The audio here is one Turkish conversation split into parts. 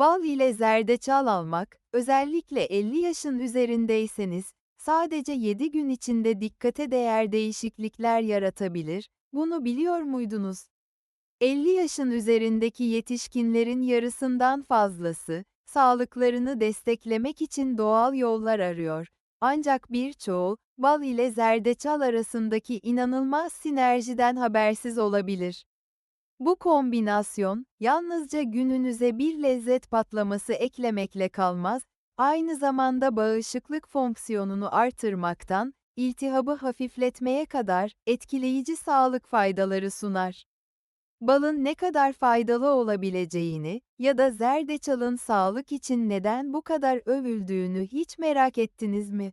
Bal ile zerdeçal almak, özellikle 50 yaşın üzerindeyseniz, sadece 7 gün içinde dikkate değer değişiklikler yaratabilir, bunu biliyor muydunuz? 50 yaşın üzerindeki yetişkinlerin yarısından fazlası, sağlıklarını desteklemek için doğal yollar arıyor. Ancak birçoğu, bal ile zerdeçal arasındaki inanılmaz sinerjiden habersiz olabilir. Bu kombinasyon, yalnızca gününüze bir lezzet patlaması eklemekle kalmaz, aynı zamanda bağışıklık fonksiyonunu artırmaktan, iltihabı hafifletmeye kadar etkileyici sağlık faydaları sunar. Balın ne kadar faydalı olabileceğini ya da zerdeçalın sağlık için neden bu kadar övüldüğünü hiç merak ettiniz mi?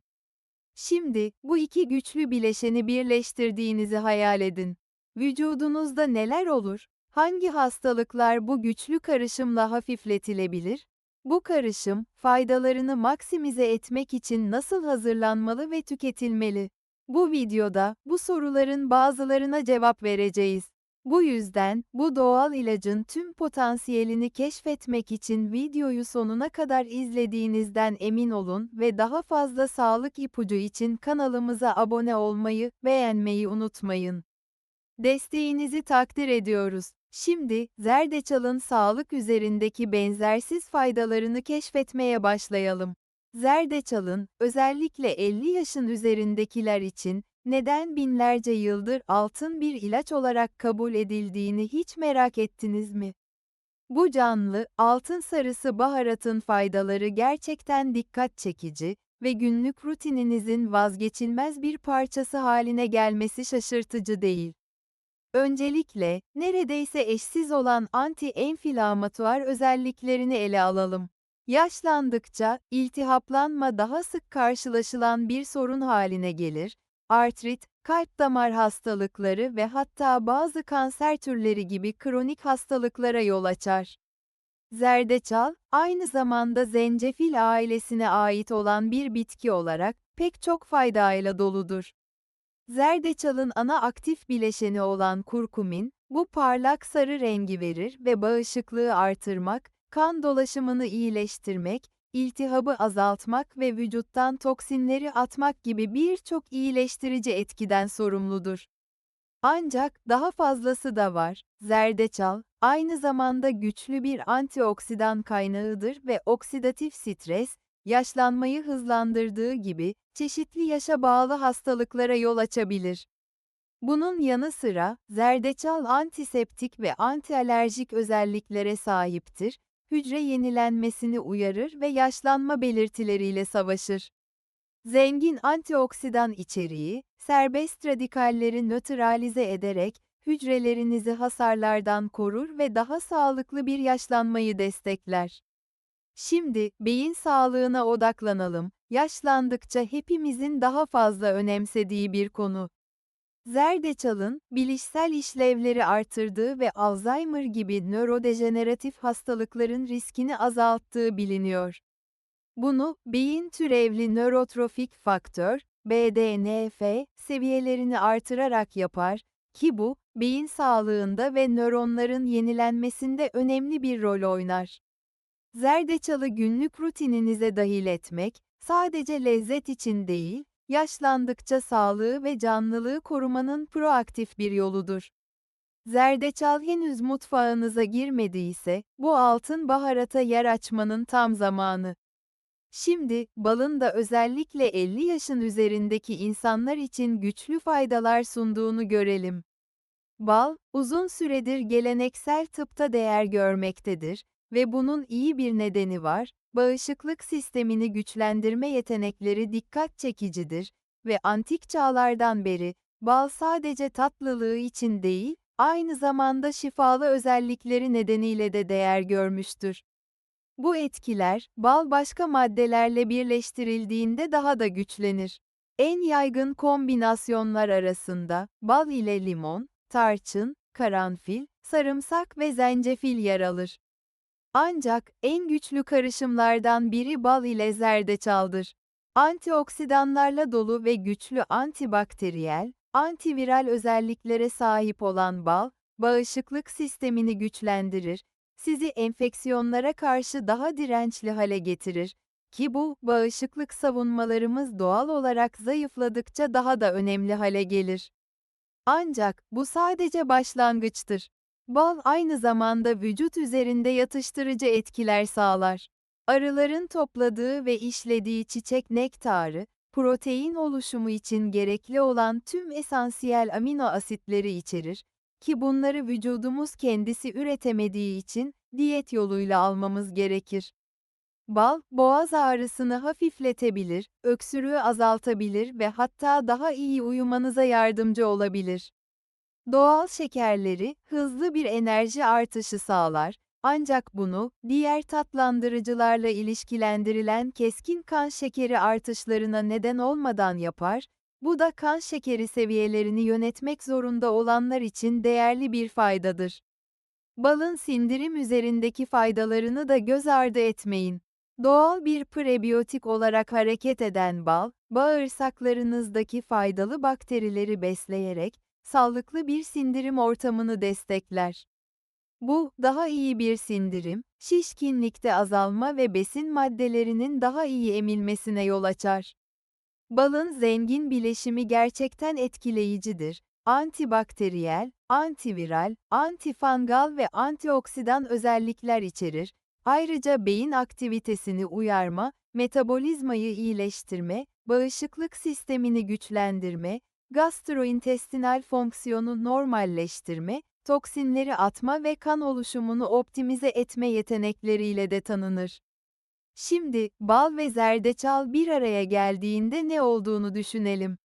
Şimdi, bu iki güçlü bileşeni birleştirdiğinizi hayal edin. Vücudunuzda neler olur? Hangi hastalıklar bu güçlü karışımla hafifletilebilir? Bu karışım, faydalarını maksimize etmek için nasıl hazırlanmalı ve tüketilmeli? Bu videoda, bu soruların bazılarına cevap vereceğiz. Bu yüzden, bu doğal ilacın tüm potansiyelini keşfetmek için videoyu sonuna kadar izlediğinizden emin olun ve daha fazla sağlık ipucu için kanalımıza abone olmayı, beğenmeyi unutmayın. Desteğinizi takdir ediyoruz. Şimdi, zerdeçalın sağlık üzerindeki benzersiz faydalarını keşfetmeye başlayalım. Zerdeçalın, özellikle 50 yaşın üzerindekiler için, neden binlerce yıldır altın bir ilaç olarak kabul edildiğini hiç merak ettiniz mi? Bu canlı, altın sarısı baharatın faydaları gerçekten dikkat çekici ve günlük rutininizin vazgeçilmez bir parçası haline gelmesi şaşırtıcı değil. Öncelikle, neredeyse eşsiz olan anti-enflamatuar özelliklerini ele alalım. Yaşlandıkça, iltihaplanma daha sık karşılaşılan bir sorun haline gelir, artrit, kalp damar hastalıkları ve hatta bazı kanser türleri gibi kronik hastalıklara yol açar. Zerdeçal, aynı zamanda zencefil ailesine ait olan bir bitki olarak pek çok faydayla doludur. Zerdeçalın ana aktif bileşeni olan kurkumin, bu parlak sarı rengi verir ve bağışıklığı artırmak, kan dolaşımını iyileştirmek, iltihabı azaltmak ve vücuttan toksinleri atmak gibi birçok iyileştirici etkiden sorumludur. Ancak daha fazlası da var. Zerdeçal, aynı zamanda güçlü bir antioksidan kaynağıdır ve oksidatif stres, yaşlanmayı hızlandırdığı gibi, çeşitli yaşa bağlı hastalıklara yol açabilir. Bunun yanı sıra, zerdeçal antiseptik ve antialerjik özelliklere sahiptir, hücre yenilenmesini uyarır ve yaşlanma belirtileriyle savaşır. Zengin antioksidan içeriği, serbest radikalleri nötralize ederek, hücrelerinizi hasarlardan korur ve daha sağlıklı bir yaşlanmayı destekler. Şimdi, beyin sağlığına odaklanalım. Yaşlandıkça hepimizin daha fazla önemsediği bir konu. Zerdeçalın, bilişsel işlevleri artırdığı ve Alzheimer gibi nörodejeneratif hastalıkların riskini azalttığı biliniyor. Bunu, beyin türevli nörotrofik faktör, BDNF, seviyelerini artırarak yapar ki bu, beyin sağlığında ve nöronların yenilenmesinde önemli bir rol oynar. Zerdeçalı günlük rutininize dahil etmek, sadece lezzet için değil, yaşlandıkça sağlığı ve canlılığı korumanın proaktif bir yoludur. Zerdeçal henüz mutfağınıza girmediyse, bu altın baharata yer açmanın tam zamanı. Şimdi, balın da özellikle 50 yaşın üzerindeki insanlar için güçlü faydalar sunduğunu görelim. Bal, uzun süredir geleneksel tıpta değer görmektedir ve bunun iyi bir nedeni var, bağışıklık sistemini güçlendirme yetenekleri dikkat çekicidir ve antik çağlardan beri, bal sadece tatlılığı için değil, aynı zamanda şifalı özellikleri nedeniyle de değer görmüştür. Bu etkiler, bal başka maddelerle birleştirildiğinde daha da güçlenir. En yaygın kombinasyonlar arasında, bal ile limon, tarçın, karanfil, sarımsak ve zencefil yer alır. Ancak en güçlü karışımlardan biri bal ile zerdeçaldır. Antioksidanlarla dolu ve güçlü antibakteriyel, antiviral özelliklere sahip olan bal, bağışıklık sistemini güçlendirir, sizi enfeksiyonlara karşı daha dirençli hale getirir ki bu, bağışıklık savunmalarımız doğal olarak zayıfladıkça daha da önemli hale gelir. Ancak bu sadece başlangıçtır. Bal aynı zamanda vücut üzerinde yatıştırıcı etkiler sağlar. Arıların topladığı ve işlediği çiçek nektarı, protein oluşumu için gerekli olan tüm esansiyel amino asitleri içerir ki bunları vücudumuz kendisi üretemediği için diyet yoluyla almamız gerekir. Bal, boğaz ağrısını hafifletebilir, öksürüğü azaltabilir ve hatta daha iyi uyumanıza yardımcı olabilir. Doğal şekerleri, hızlı bir enerji artışı sağlar, ancak bunu, diğer tatlandırıcılarla ilişkilendirilen keskin kan şekeri artışlarına neden olmadan yapar, bu da kan şekeri seviyelerini yönetmek zorunda olanlar için değerli bir faydadır. Balın sindirim üzerindeki faydalarını da göz ardı etmeyin. Doğal bir prebiyotik olarak hareket eden bal, bağırsaklarınızdaki faydalı bakterileri besleyerek, sağlıklı bir sindirim ortamını destekler. Bu, daha iyi bir sindirim, şişkinlikte azalma ve besin maddelerinin daha iyi emilmesine yol açar. Balın zengin bileşimi gerçekten etkileyicidir. Antibakteriyel, antiviral, antifangal ve antioksidan özellikler içerir. Ayrıca beyin aktivitesini uyarma, metabolizmayı iyileştirme, bağışıklık sistemini güçlendirme, gastrointestinal fonksiyonu normalleştirme, toksinleri atma ve kan oluşumunu optimize etme yetenekleriyle de tanınır. Şimdi, bal ve zerdeçal bir araya geldiğinde ne olduğunu düşünelim.